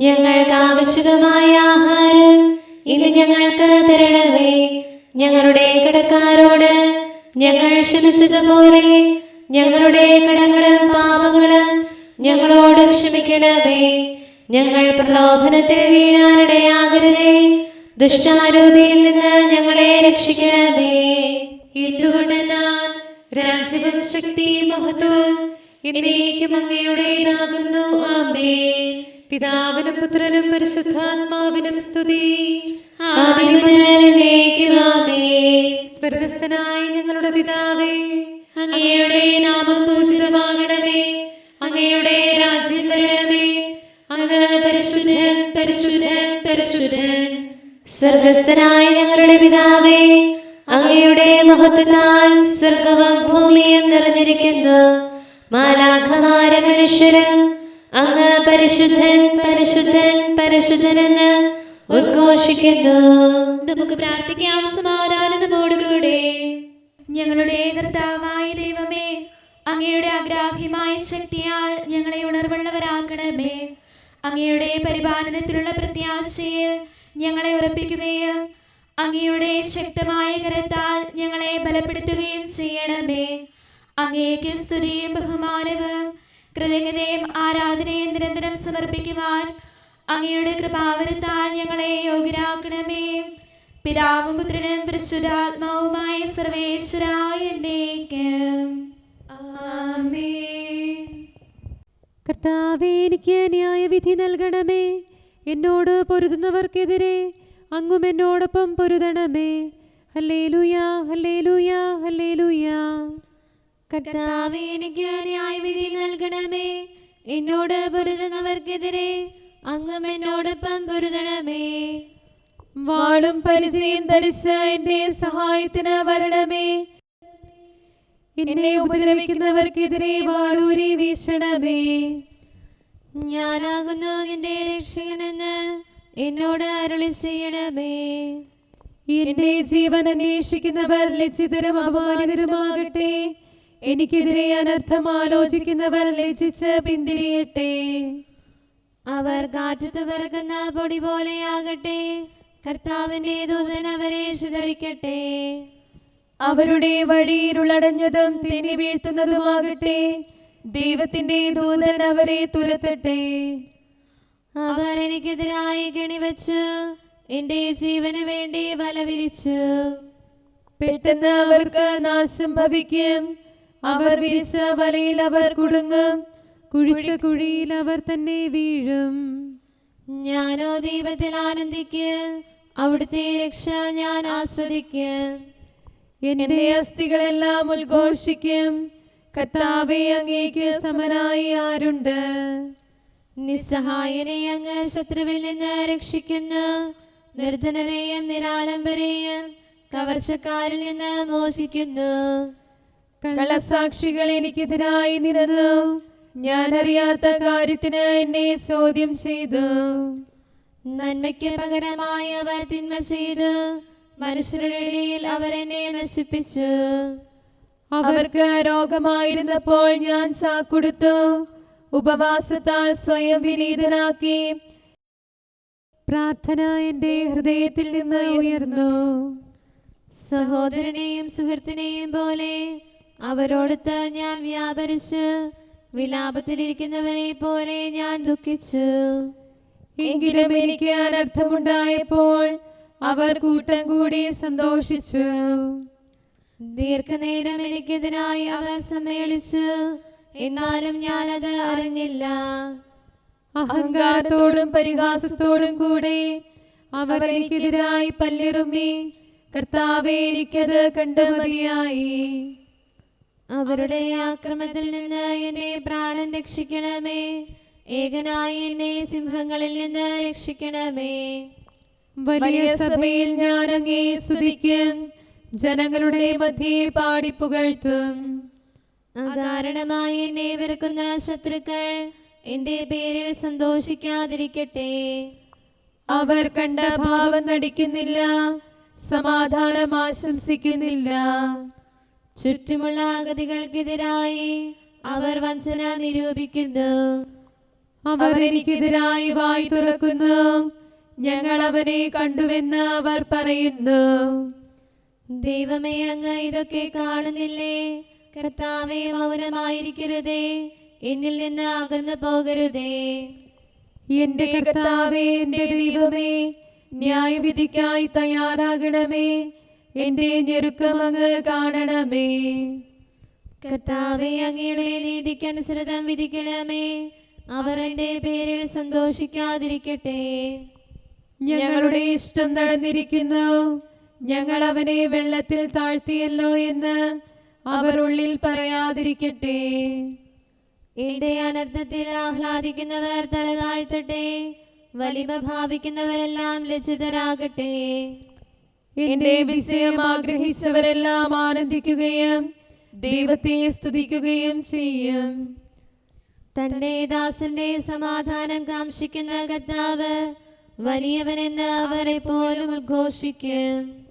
ഞങ്ങൾക്ക് ആവശ്യമായ ആഹാരം ഇത് ഞങ്ങൾക്ക് തരണമേ. ഞങ്ങളുടെ കടക്കാരോട് ഞങ്ങൾ ക്ഷമിച്ചത് പോലെ ഞങ്ങളുടെ കടങ്ങളും പാപങ്ങളും ഞങ്ങളോട് ക്ഷമിക്കണമേ. ഞങ്ങൾ പ്രലോഭനത്തിൽ വീഴാനിടയാകരുതേ ദുഷ്ടാരൂപിയിൽ നിന്ന് ഞങ്ങളെ രക്ഷിക്കണമേ. എന്തുകൊണ്ടെന്നാൽ രാജ്യവും ശക്തി മഹത്വം എന്നേക്കും അങ്ങയുടേതാകുന്നു. ആമേ പിതാവിനും പുത്രനും പരിശുദ്ധാത്മാവിനും സ്തുതി. സ്വർഗസ്ഥനായി ഞങ്ങളുടെ പിതാവേ അങ്ങയുടെ നാമം പൂജിതമാകണമേ. അങ്ങയുടെ രാജ്യം വരണമേ. അങ്ങ് പരിശുദ്ധൻ പരിശുദ്ധൻ പരിശുദ്ധൻ. സ്വർഗസ്ഥനായ ഞങ്ങളുടെ പിതാവേ അങ്ങയുടെ മഹത്വത്താൽ സ്വർഗവും ഭൂമിയും നിറഞ്ഞിരിക്കുന്നു. മാലാഖമാര മനുഷ്യരും അങ്ങ് പരിശുദ്ധൻ പരിശുദ്ധൻ പരിശുദ്ധനെന്ന് ഉദ്ഘോഷിക്കുന്നു. നമുക്ക് പ്രാർത്ഥിക്കാം. സമാധാനതോടുകൂടെ ഞങ്ങളുടെ കർത്താവായ ദൈവമേ അങ്ങയുടെ അഗ്രാഹ്യമായ ശക്തിയാൽ ഞങ്ങളെ ഉണർവുള്ളവരാക്കണമേ. അങ്ങയുടെ പരിപാലനത്തിലുള്ള പ്രത്യാശയിൽ ഞങ്ങളെ ഉറപ്പിക്കുകയും അങ്ങയുടെ ശക്തമായ കരത്താൽ ഞങ്ങളെ ബലപ്പെടുത്തുകയും ചെയ്യണമേ. അങ്ങേക്ക് സ്തുതിയും ബഹുമാനവും കൃതജ്ഞതയും ആരാധനയും നിരന്തരം സമർപ്പിക്കുവാൻ അങ്ങയുടെ കൃപാവരത്താൽ ഞങ്ങളെ യോഗ്യരാക്കണമേ. പിതാവും പുത്രനും പരിശുദ്ധാത്മാവുമായ സർവേശ്വരായ കർത്താവേനിക്ക് ന്യായവിധി നൽകണമേ. എന്നോട് പൊരുതുന്നവർക്കെതിരെ അങ്ങും എന്നോടൊപ്പം പൊരുതണമേ. ഹല്ലേലൂയാ ഹല്ലേലൂയാ ഹല്ലേലൂയാ. കർത്താവേ എനിക്ക് ന്യായവിധി നൽകണമേ. എന്നോട് പൊരുതുന്നവർക്കെതിരെ അങ്ങും എന്നോടൊപ്പം പൊരുതണമേ. വാളും പരിചയം ധരിച്ച എന്റെ സഹായത്തിന് വരണമേ. എന്നെ ഉപദ്രവിക്കുന്നവർക്കെതിരെ വാളൂരി വീശണമേ. ഞാനാകുന്നു നിന്റെ രക്ഷകനെന്ന് എന്നോട് അരുളി ചെയ്യണമേ. എന്റെ ജീവൻ അന്വേഷിക്കുന്നവർ ലജ്ജിതരും അപമാനിതരുമാകട്ടെ എനിക്കെതിരെ അനർത്ഥം ആലോചിക്കുന്നവർ ലജിച്ച് പിന്തിരിയട്ടെ. അവർ കാറ്റത്ത് പറക്കുന്ന പൊടി പോലെയാകട്ടെ. കർത്താവിന്റെ ദൂതൻ അവരെ ചിതറിക്കട്ടെ അവരുടെ വഴിയിലുള്ളടഞ്ഞതും തിരി വീഴ്ത്തുന്നതുമാകട്ടെ. ദൈവത്തിന്റെ ദൂതൻ അവരെ തുരത്തട്ടെ. അവർ എനിക്കെതിരായി കെണിവച്ചു എന്റെ ജീവന് വേണ്ടി വലവിരിച്ചു. പെട്ടെന്ന് അവർക്ക് നാശം ഭവിക്കും. അവർ വിരിച്ച വലയിൽ അവർ കുടുങ്ങും. കുഴിച്ച കുഴിയിൽ അവർ തന്നെ വീഴും. ഞാനോ ദൈവത്തിൽ ആനന്ദിക്കും അവിടുത്തെ രക്ഷ ഞാൻ ആസ്വദിക്കും. എന്റെ അസ്ഥികളെല്ലാം ഉദ്ഘോഷിക്കും. കത്താവെ അങ്ങേക്ക് സമനായി ആരുണ്ട്? നിസ്സഹായനെ അങ്ങ് ശത്രുവിൽ നിന്ന് രക്ഷിക്കുന്നു. നിർധനരെയും നിരാലംബരെയും കവർച്ചക്കാരിൽ നിന്ന് മോചിക്കുന്നു. കള്ളസാക്ഷികൾ എനിക്കെതിരായി നിരന്നു. ഞാൻ അറിയാത്ത കാര്യത്തിന് എന്നെ ചോദ്യം ചെയ്തു. നന്മയ്ക്ക് പകരമായി അവർ തിന്മ ചെയ്തു. മനുഷ്യരുടെ ഇടയിൽ അവരെന്നെ നശിപ്പിച്ചു. അവർക്ക് രോഗമായിരുന്നപ്പോൾ ഞാൻ ചാക്കൊടുത്തു. ഉപവാസത്താൽ സ്വയം വിനീതനാക്കി. പ്രാർത്ഥന എന്റെ ഹൃദയത്തിൽ നിന്ന് ഉയർന്നു. സഹോദരനെയും സുഹൃത്തിനെയും പോലെ അവരോടൊത്ത് ഞാൻ വ്യാപരിച്ച് വിലാപത്തിലിരിക്കുന്നവരെ പോലെ ഞാൻ ദുഃഖിച്ചു. എങ്കിലും എനിക്ക് അനർത്ഥമുണ്ടായപ്പോൾ അവർ കൂട്ടം കൂടി സന്തോഷിച്ചു. ദീർഘനേരം എനിക്കെതിരായി അവർ സമ്മേളിച്ചു. എന്നാലും ഞാനത് അറിഞ്ഞില്ല. അഹങ്കാരത്തോടും പരിഹാസത്തോടും കൂടെ അവർ എനിക്കെതിരായി പല്ലിറുമ്മി കർത്താവെ എനിക്കത് കണ്ടു മതിയായി. അവരുടെ ആക്രമത്തിൽ നിന്ന് എന്നെ പ്രാണൻ രക്ഷിക്കണമേ. ഏകനായി എന്നെ സിംഹങ്ങളിൽ നിന്ന് രക്ഷിക്കണമേ. വലിയ സഭയിൽ ഞാൻ അങ്ങേ സ്തുതിക്കും. ജനങ്ങളുടെ മധ്യേ പാടിപ്പുകഴ്ത്തും അകാരണമായി എന്നെ വെറുക്കുന്ന ശത്രുക്കൾ എന്റെ പേരിൽ സന്തോഷിക്കാതിരിക്കട്ടെ. അവർ കണ്ട ഭാവം നടിക്കുന്നില്ല സമാധാനം ആശംസിക്കുന്നില്ല. ചുറ്റുമുള്ള അഗതികൾക്കെതിരായി അവർ വഞ്ചന നിരൂപിക്കുന്നു. അവർ എനിക്കെതിരായി വായി തുറക്കുന്നു. ഞങ്ങൾ അവനെ കണ്ടുവെന്ന് അവർ പറയുന്നു. ദൈവമേ അങ്ങ് ഇതൊക്കെ കാണുന്നില്ലേ? കർത്താവെ മൗനമായിരിക്കരുതേ. എന്നിൽ നിന്ന് അകന്നു പോകരുതേ. എന്റെ കർത്താവേ എന്റെ ദൈവമേ ന്യായവിധിക്കായി തയ്യാറാകണമേ. എന്റെ ഞെരുക്കം അങ്ങ് കാണണമേ. കർത്താവെ അങ്ങയുടെ നീതിക്കനുസൃതം വിധിക്കണമേ. അവർ എന്റെ പേരിൽ സന്തോഷിക്കാതിരിക്കട്ടെ. ഞങ്ങളുടെ ഇഷ്ടം നടന്നിരിക്കുന്നു. ഞങ്ങൾ അവനെ വെള്ളത്തിൽ താഴ്ത്തിയല്ലോ എന്ന് അവർ ഉള്ളിൽ പറയാതിരിക്കട്ടെ. എന്റെ അനർത്ഥത്തിൽ ആഹ്ലാദിക്കുന്നവർ തല താഴ്ത്തട്ടെ. വലിമ ഭാവിക്കുന്നവരെല്ലാം ലജ്ജിതരാകട്ടെ. എന്റെ വിജയം ആഗ്രഹിച്ചവരെല്ലാം ആനന്ദിക്കുകയും ദൈവത്തെ സ്തുതിക്കുകയും ചെയ്യും. തന്റെ ദാസന്റെ സമാധാനം കാംക്ഷിക്കുന്ന കർത്താവ് വലിയവനെന്ന് അവരെ പോലും ഉദ്ഘോഷിക്കും.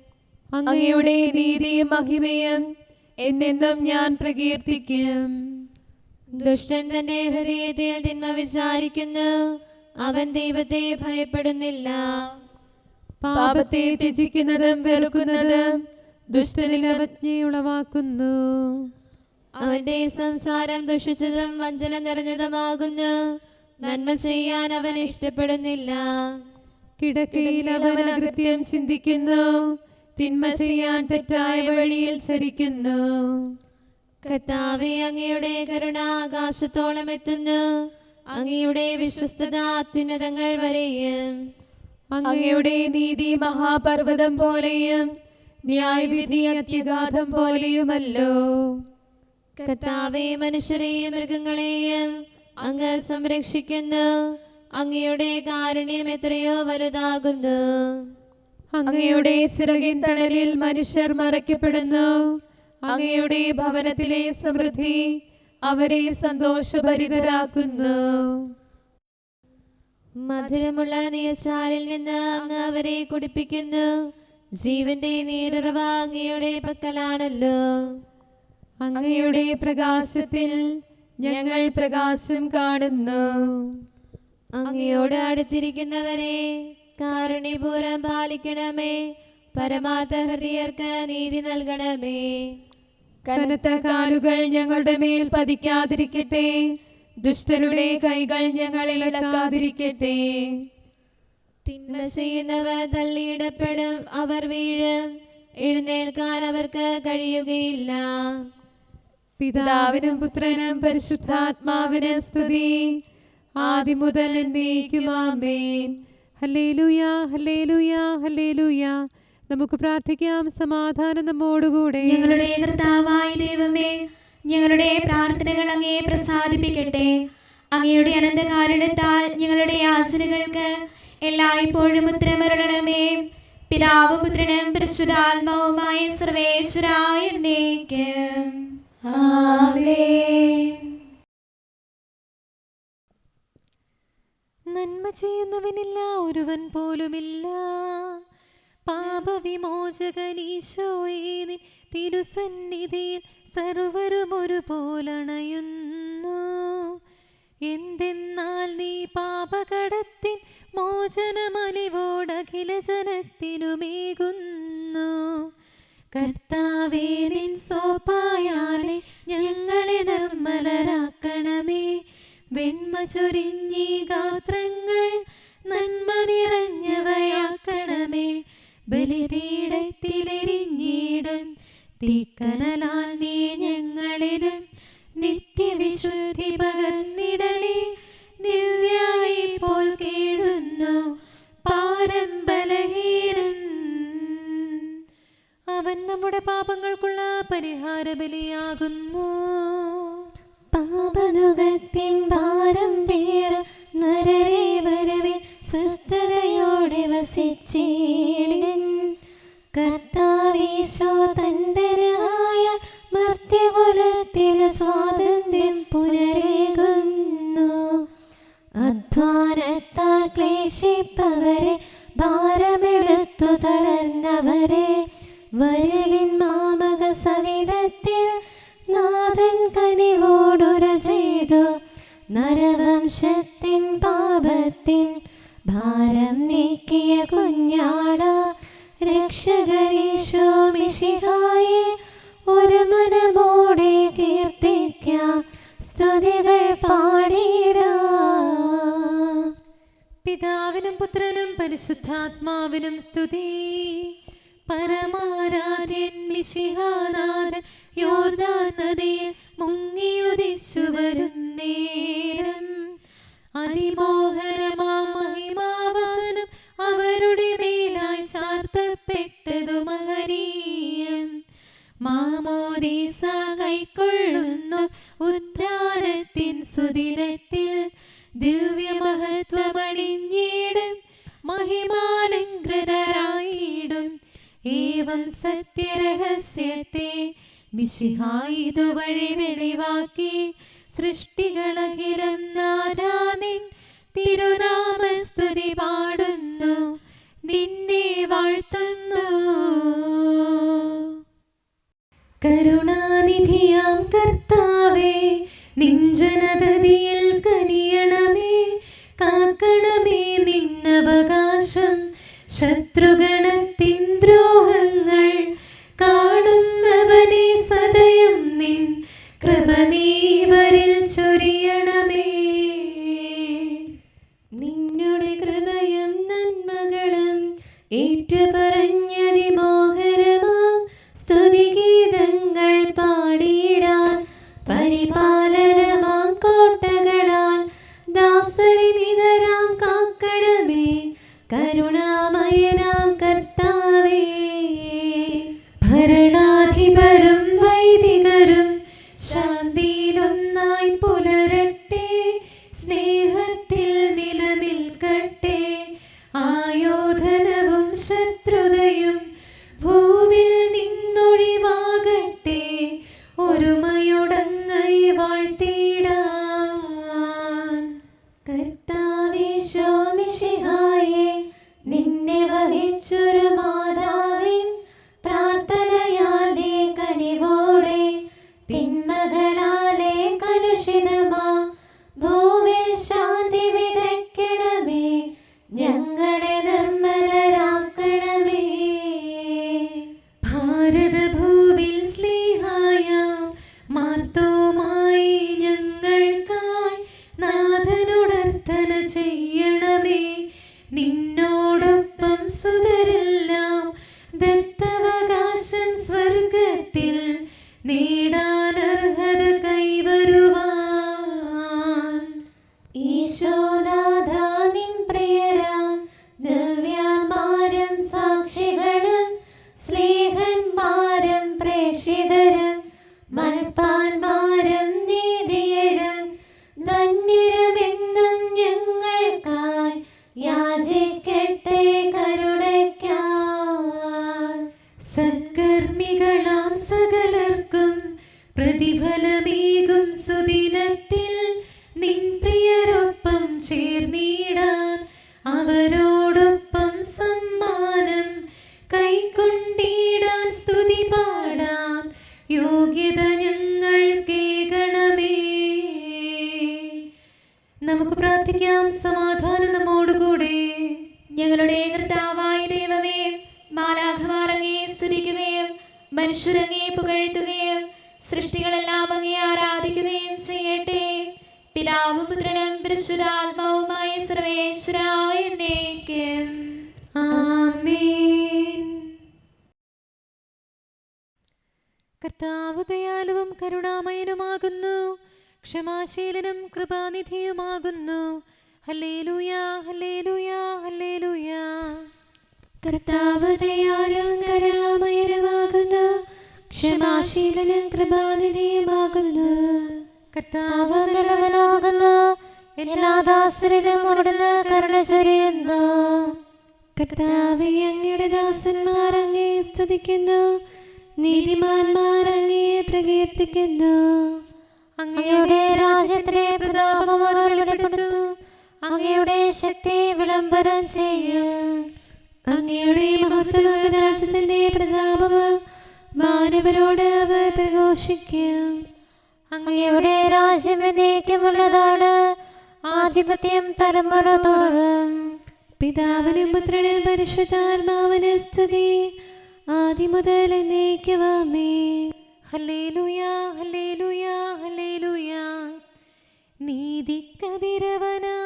അങ്ങയുടെ നീതിയും മഹിമയും എന്നെന്നും ഞാൻ പ്രകീർത്തിക്കും. ദുഷ്ടൻ തന്റെ ഹൃദയത്തിൽ തിന്മ വിചാരിക്കുന്നു. അവൻ ദൈവത്തെ ഭയപ്പെടുന്നില്ല. പാപത്തെ ത്യജിക്കുന്നതും വെറുക്കുന്നതും ദുഷ്ടനിൽ അവജ്ഞയുളവാക്കുന്നു അവന്റെ സംസാരം ദുഷിച്ചതും വഞ്ചന നിറഞ്ഞതുമാകുന്നു. നന്മ ചെയ്യാൻ അവൻ ഇഷ്ടപ്പെടുന്നില്ല. കിടക്കയിൽ അവൻ അകൃത്യം ചിന്തിക്കുന്നു. തിന്മ ചെയ്യാൻ തെറ്റായ വഴിയിൽ ചരിക്കുന്നു. കർത്താവെ അങ്ങയുടെ കരുണ ആകാശത്തോളം എത്തുന്നു. അങ്ങയുടെ വിശ്വസ്തത അത്യുന്നതങ്ങൾ വരെയും അങ്ങയുടെ നീതി മഹാപർവതം പോലെയും ന്യായവിധി അത്യഗാധം പോലെയുമല്ലോ. കർത്താവെ മനുഷ്യരെയും മൃഗങ്ങളെയും അങ്ങ് സംരക്ഷിക്കുന്നു. അങ്ങയുടെ കാരുണ്യം എത്രയോ വലുതാകുന്നു. അങ്ങയുടെ സിറകിൻ തണലിൽ മനുഷ്യർ മറയ്ക്കപ്പെടുന്നു. അങ്ങയുടെ ഭവനത്തിലെ സമൃദ്ധി അവരെ സന്തോഷഭരിതരാക്കുന്നു. മധുരമുള്ള നീർച്ചാലിൽ നിന്ന് അങ്ങ് അവരെ കുടിപ്പിക്കുന്നു. ജീവന്റെ നീരുറവ അങ്ങയുടെ പക്കലാണല്ലോ. അങ്ങയുടെ പ്രകാശത്തിൽ ഞങ്ങൾ പ്രകാശം കാണുന്നു. അങ്ങയോട് അടുത്തിരിക്കുന്നവരെ കാരുണ്യപൂർവം പാലിക്കണമേ. പരമാർത്ഥ ഹൃദയർക്ക് നീതി നൽകണമേ. കനത്ത കാലുകൾ ഞങ്ങളുടെ മേൽ പതിക്കാതിരിക്കട്ടെ. ദുഷ്ടരുടെ കൈകൾ ഞങ്ങളിൽ ഇടക്കാതിരിക്കട്ടെ തിന്മ ചെയ്യുന്നവർ തള്ളിയിടപ്പെടും അവർ വീഴും. എഴുന്നേൽക്കാൻ അവർക്ക് കഴിയുകയില്ല. പിതാവിനും പുത്രനും പരിശുദ്ധാത്മാവിനും സ്തുതി. ആദ്യം മുതൽ ഹല്ലേലൂയ ഹല്ലേലൂയ ഹല്ലേലൂയ. നമുക്ക് പ്രാർത്ഥിക്കാം സമാധാനം നമ്മോടുകൂടെ. ഞങ്ങളുടെ കർത്താവായ ദൈവമേ ഞങ്ങളുടെ പ്രാർത്ഥനകൾ അങ്ങയെ പ്രസാദിപ്പിക്കട്ടെ. അങ്ങയുടെ അനന്തകാരുണ്യത്താൽ ഞങ്ങളുടെ യാചനകൾക്ക് എല്ലായ്പ്പോഴും ഉത്തരമരണമേ. പിതാവ് പുത്രനും പരിശുദ്ധാത്മാവുമായ സർവേശ്വരായ. നന്മ ചെയ്യുന്നവനില്ല ഒരുവൻ പോലുമില്ല. പാപവിമോചകനീശോയെ നിൻ തിരുസന്നിധിയിൽ സർവരും ഒരുപോലണയുന്നു എന്തെന്നാൽ നീ പാപകടത്തിൻ മോചനമലിവോടഖില ജനത്തിനുമേകുന്നു. കർത്താവേ നിൻ സോപ്പായാലെ ഞങ്ങളെ നിർമ്മലരാക്കണമേ. വെണ്മ ചൊരിഞ്ഞീ ഗാത്രങ്ങൾ നന്മ ബലിപീഠത്തിലെരിഞ്ഞിടും. തിക്കനലാൽ നീ ഞങ്ങളിലും നിത്യവിശുദ്ധി പകർന്നിടളി ദിവ്യായി പോൽ കേഴുന്നു പാരമ്പലഹീനൻ. അവൻ നമ്മുടെ പാപങ്ങൾക്കുള്ള പരിഹാര ബലിയാകുന്നു പാപനുഗത്തിൻ ഭാരം പേർ നരരേ സ്വസ്ഥതയോടെ വസിച്ചിടും കർത്താവേശോ തന്തരായ മർത്യകുലത്തിന് സ്വാതന്ത്ര്യം പുനരേകുന്നു. അധ്വാനത്താൽ ക്ലേശിപ്പവരെ ഭാരമെടുത്തു തളർന്നവരെ വരവിൻ മാമക സവിധത്തിൽ നാഥൻ കനിവോടുര ചെയ്തു. നരവംശത്തിൻ പാപത്തിൻ ഭാരം നീക്കിയ കുഞ്ഞാട രക്ഷകരീശോ മിശിഹായെ ഒരു മനമോടെ കീർത്തിക്കാം സ്തുതികൾ പാടിയിട. പിതാവിനും പുത്രനും പരിശുദ്ധാത്മാവിനും സ്തുതി. പരമാരാധ്യൻ മിശിഹാനാഥൻ യോർദാൻ നദിയിൽ മുങ്ങിയുദിച്ചു വരുന്നേരം. അതിമോഹനമാ ഇതുവഴി വെളിവാക്കി സൃഷ്ടികളഖിലം നാരാനിൻ തിരുനാമസ്തുതി പാടുന്നു നിന്നെ വാഴ്ത്തുന്നു. കരുണാനിധിയാം കർത്താവേ നിഞ്ജനതതിയിൽ കനിയണമേ കാക്കണമേ നിന്നവകാശം. ശത്രുഗണത്തിൻ ശാന്തിയിലൊന്നായി പ്രതിഫലമേകും സുദിനത്തിൽ ദയാലുവും കരുണാമയനുമാകുന്നു. ക്ഷമാശീലനും കൃപാനിധിയുമാകുന്നു. ഹല്ലേലൂയാ ഹല്ലേലൂയാ ഹല്ലേലൂയാ. കർത്താവ് ദയാലും കരുണാമയനുമാകുന്നു. ക്ഷമാശീലനും കൃപാനിധിയുമാകുന്നു. കർത്താവ് നിലവനാകുന്നു എല്ലാ ദാസരിലും അവിടുന്ന് കരുണ ചൊരിയുന്നു. കർത്താവെ അങ്ങയുടെ ദാസന്മാർ അങ്ങേ സ്തുതിക്കുന്നു. നീതിമാന്മാർ അങ്ങയെ പ്രകീർത്തിക്കുന്നു. അങ്ങയുടെ രാജ്യത്തിലെ പ്രതാപം അവർ വെളിപ്പെടുത്തും അങ്ങയുടെ ശക്തി വിളംബരം ചെയ്യും. അങ്ങയുടെ മഹത്വം രാജ്യത്തിന്റെ പ്രതാപം മാനവരോട് അവർ പ്രഘോഷിക്കും. അങ്ങയുടെ രാജ്യം എന്നേക്കുമുള്ളതാണ് ആധിപത്യം തലമുറ തോറും. പിതാവിനും പുത്രനും പരിശുദ്ധാത്മാവിന് സ്തുതി. എന്നേക്കുവാമേ ഹല്ലേലൂയാ ഹല്ലേലൂയാ ഹല്ലേലൂയാ. നീതിക്കതിരവനാ.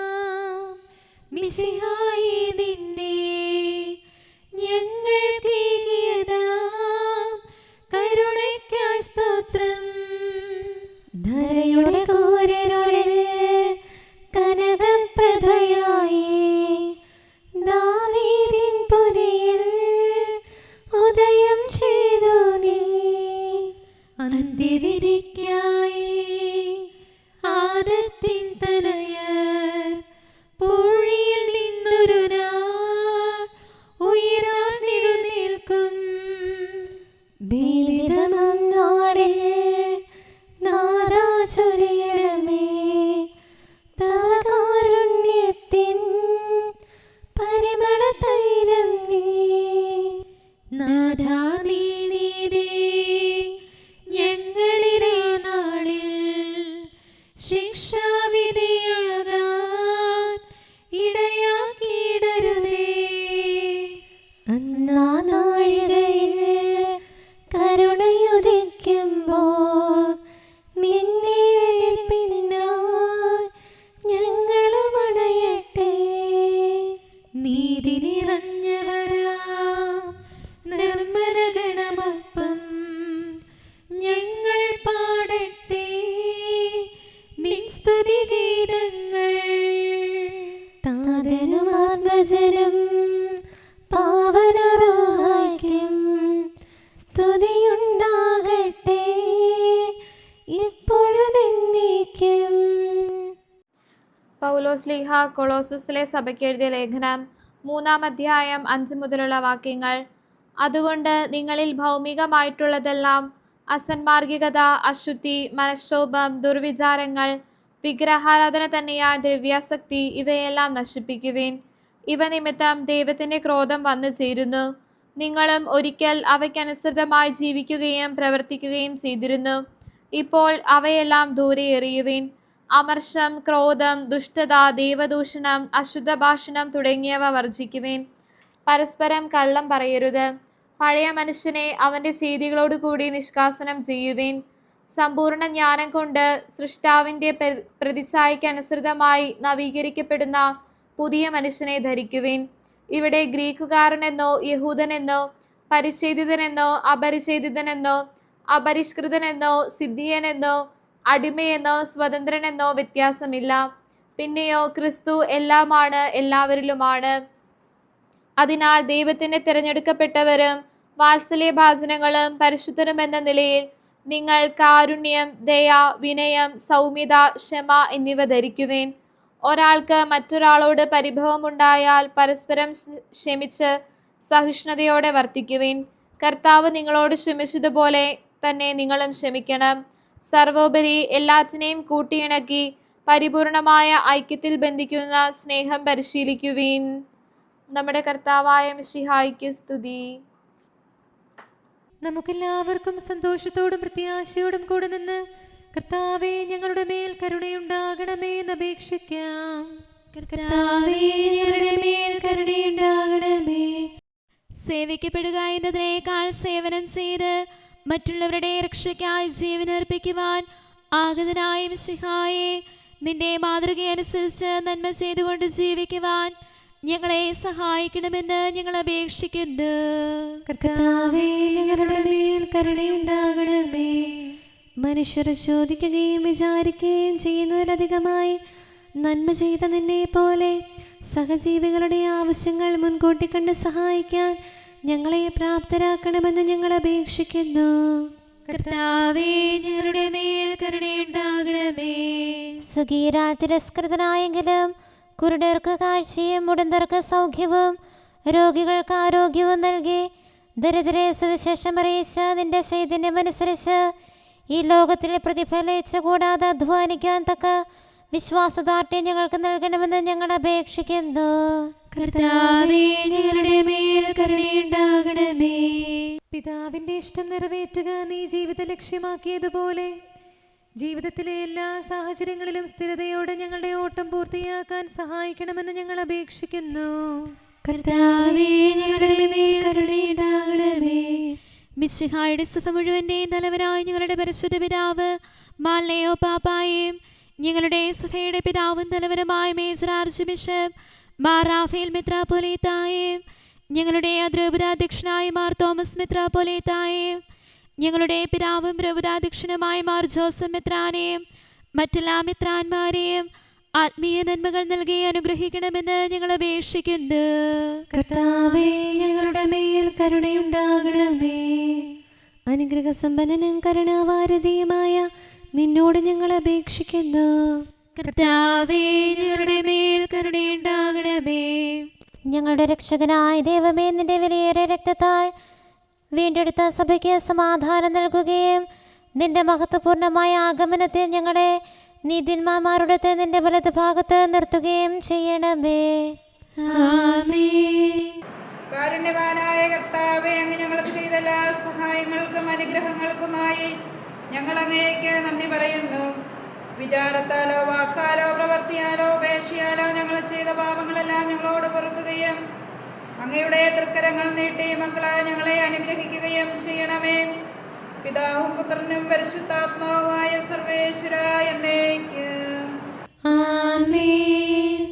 മിശിഹായി നിന്നെ. ഞങ്ങൾ കരുണയ്ക്കായി സ്തോത്രം. ധരയുടെ കൂരരുളിൽ കനകപ്രഭയായി അന്ത്യവിധിക്കായി കൊളോസസിലെ സഭയ്ക്ക് എഴുതിയ ലേഖനം മൂന്നാം അധ്യായം അഞ്ച് മുതലുള്ള വാക്യങ്ങൾ. അതുകൊണ്ട് നിങ്ങളിൽ ഭൗമികമായിട്ടുള്ളതെല്ലാം അസന്മാർഗികത അശുദ്ധി മനഃക്ഷോഭം ദുർവിചാരങ്ങൾ വിഗ്രഹാരാധന തന്നെയായ ദ്രവ്യാസക്തി ഇവയെല്ലാം നശിപ്പിക്കുവിൻ. ഇവ നിമിത്തം ദൈവത്തിന്റെ ക്രോധം വന്നു ചേരുന്നു. നിങ്ങളും ഒരിക്കൽ അവയ്ക്കനുസൃതമായി ജീവിക്കുകയും പ്രവർത്തിക്കുകയും ചെയ്തിരുന്നു. ഇപ്പോൾ അവയെല്ലാം ദൂരെ എറിയുവിൻ. അമർഷം ക്രോധം ദുഷ്ടത ദൈവദൂഷണം അശുദ്ധ ഭാഷണം തുടങ്ങിയവ വർജിക്കുവേൻ പരസ്പരം കള്ളം പറയരുത്. പഴയ മനുഷ്യനെ അവന്റെ ചെയ്തികളോട് കൂടി നിഷ്കാസനം ചെയ്യുവേൻ. സമ്പൂർണ ജ്ഞാനം കൊണ്ട് സൃഷ്ടാവിന്റെ പ്രതിച്ഛായക്കനുസൃതമായി നവീകരിക്കപ്പെടുന്ന പുതിയ മനുഷ്യനെ ധരിക്കുവേൻ. ഇവിടെ ഗ്രീക്കുകാരനെന്നോ യഹൂദനെന്നോ പരിച്ഛേദിതനെന്നോ അപരിച്ഛേദിതനെന്നോ അപരിഷ്കൃതനെന്നോ സിദ്ധിയനെന്നോ അടിമയെന്നോ സ്വതന്ത്രനെന്നോ വ്യത്യാസമില്ല. പിന്നെയോ ക്രിസ്തു എല്ലാമാണ് എല്ലാവരിലുമാണ്. അതിനാൽ ദൈവത്തിന്റെ തിരഞ്ഞെടുക്കപ്പെട്ടവരും വാത്സല്യഭാചനങ്ങളും പരിശുദ്ധരും എന്ന നിലയിൽ നിങ്ങൾ കാരുണ്യം ദയ വിനയം സൗമ്യത ക്ഷമ എന്നിവ ധരിക്കുവേൻ. ഒരാൾക്ക് മറ്റൊരാളോട് പരിഭവമുണ്ടായാൽ പരസ്പരം ക്ഷമിച്ച് സഹിഷ്ണുതയോടെ വർത്തിക്കുവിൻ. കർത്താവ് നിങ്ങളോട് ക്ഷമിച്ചതുപോലെ തന്നെ നിങ്ങളും ക്ഷമിക്കണം. സർവോപരി എല്ലാറ്റിനെയും കൂട്ടിയിണക്കി പരിപൂർണമായ ഐക്യത്തിൽ ബന്ധിക്കുന്ന സ്നേഹം പരിശീലിക്കുവീൻ. നമ്മുടെ കർത്താവായ മിഷിഹായിക്ക് സ്തുതി. നമുക്കെല്ലാവർക്കും സന്തോഷത്തോടും പ്രത്യാശയോടും കൂടെ നിന്ന് കർത്താവെ ഞങ്ങളുടെ മേൽ കരുണയുണ്ടാകണമേ എന്ന് അപേക്ഷിക്കാം. കർത്താവേ ഞങ്ങളുടെ മേൽ കരുണയുണ്ടാകണമേ. സേവിക്കപ്പെടുക എന്നതിനേക്കാൾ സേവനം ചെയ്ത് മറ്റുള്ളവരുടെ രക്ഷയ്ക്കായി ജീവനർപ്പിക്കുവാൻ ആഗതനായ മിശിഹായെ നിന്റെ മാതൃകയനുസരിച്ച് നന്മ ചെയ്തുകൊണ്ട് ജീവിക്കുവാൻ ഞങ്ങളെ സഹായിക്കണമെന്ന് ഞങ്ങൾ അപേക്ഷിക്കുന്നു. കർത്താവേ ഞങ്ങളുടെ മേൽ കരുണയുണ്ടാകണമേ. മനുഷ്യർ ചോദിക്കുകയും വിചാരിക്കുകയും ചെയ്യുന്നതിലധികമായി നന്മ ചെയ്ത നിന്നെ പോലെ സഹജീവികളുടെ ആവശ്യങ്ങൾ മുൻകൂട്ടി കണ്ട് സഹായിക്കാൻ ഞങ്ങളെ പ്രാപ്തരാക്കണമെന്ന് ഞങ്ങൾ അപേക്ഷിക്കുന്നു. ഞങ്ങളുടെ കരുണയുണ്ടാകണമേ. തിരസ്കൃതനായെങ്കിലും കുരുടർക്ക് കാഴ്ചയും മുടന്തർക്ക് സൗഖ്യവും രോഗികൾക്ക് ആരോഗ്യവും നൽകി ദരിദ്രരെ സുവിശേഷം അറിയിച്ച നിന്റെ ചൈതന്യമനുസരിച്ച് ഈ ലോകത്തിൽ പ്രതിഫലിച്ച കൂടാതെ അധ്വാനിക്കാൻ തക്ക വിശ്വാസദാർഢ്യം ഞങ്ങൾക്ക് നൽകണമെന്ന് ഞങ്ങൾ അപേക്ഷിക്കുന്നു. കർത്താവേ ഞങ്ങളുടെ മേൽ കരുണയുണ്ടാകണമേ. പിതാവിന്റെ ഇഷ്ടം നിറവേറ്റുക നീ ജീവിത ലക്ഷ്യമാക്കിയതുപോലെ ജീവിതത്തിലെ എല്ലാ സാഹചര്യങ്ങളിലും സ്ഥിരതയോടെ ഞങ്ങളുടെ ഓട്ടം പൂർത്തിയാക്കാൻ സഹായിക്കണമെന്ന് ഞങ്ങൾ അപേക്ഷിക്കുന്നു. കർത്താവേ ഞങ്ങളുടെ മേൽ കരുണയുണ്ടാകണമേ. മിശിഹായുടെ സുഖ മുഴുവന്റെയും തലവനായ ഞങ്ങളുടെ പരിശുദ്ധ പിതാവ് മാലയോ പാപ്പായും ഞങ്ങളുടെ സഭയുടെ പിതാവും തലവനുമായ മേജർ ആർച്ച് ബിഷപ്പ് മാർ റാഫേൽ മിത്രാപൊലീത്തായും. ഞങ്ങളുടെ ദ്രൗപദാധ്യക്ഷനായ മാർ തോമസ് മിത്രാപൊലീത്തായും. ഞങ്ങളുടെ പിതാവും ദ്രൗപദാധ്യക്ഷനുമായ മാർ ജോസഫ് മിത്രാനെയും മറ്റെല്ലാ മിത്രാന്മാരെയും ആത്മീയ നന്മകൾ നൽകി അനുഗ്രഹിക്കണമെന്ന് ഞങ്ങൾ അപേക്ഷിക്കുന്നു. കർത്താവേ ഞങ്ങളുടെ മേൽ കരുണയുണ്ടാകണമേ. അനുഗ്രഹ സമ്പന്നനും കരുണാവാരതിയുമായ നിന്നോട് ഞങ്ങൾ അപേക്ഷിക്കുന്നു. കർത്താവേ ഞങ്ങളുടെ മേൽ കരുണയുണ്ടാകണമേ. ഞങ്ങളുടെ രക്ഷകനായ ദൈവമേ നിന്റെ വിലയേറെ രക്തത്താൽ വീണ്ടെടുത്ത സഭയ്ക്ക് സമാധാനം നൽകുകയും നിന്റെ മഹത്വപൂർണമായ ആഗമനത്തിൽ ഞങ്ങളെ നീതിന്മാരുടെ നിന്റെ വലത് ഭാഗത്ത് നിർത്തുകയും ചെയ്യണമേ. കാരുണ്യവാനായ കർത്താവെ അങ്ങ് ഞങ്ങൾക്ക് ചെയ്ത എല്ലാ സഹായങ്ങൾക്കും അനുഗ്രഹങ്ങൾക്കുമായി ഞങ്ങൾ അങ്ങേക്ക് നന്ദി പറയുന്നു. വിചാരത്താലോ വാക്കാലോ പ്രവർത്തിയാലോ ഉപേക്ഷയാലോ ഞങ്ങൾ ചെയ്ത പാപങ്ങളെല്ലാം ഞങ്ങളോട് പൊറുക്കുകയും അങ്ങയുടെ തൃക്കരങ്ങൾ നീട്ടി മക്കളായ ഞങ്ങളെ അനുഗ്രഹിക്കുകയും ചെയ്യണമേ. പിതാവും പുത്രനും പരിശുദ്ധാത്മാവുമായ സർവേശ്വര എന്നേക്ക്. ആമേൻ.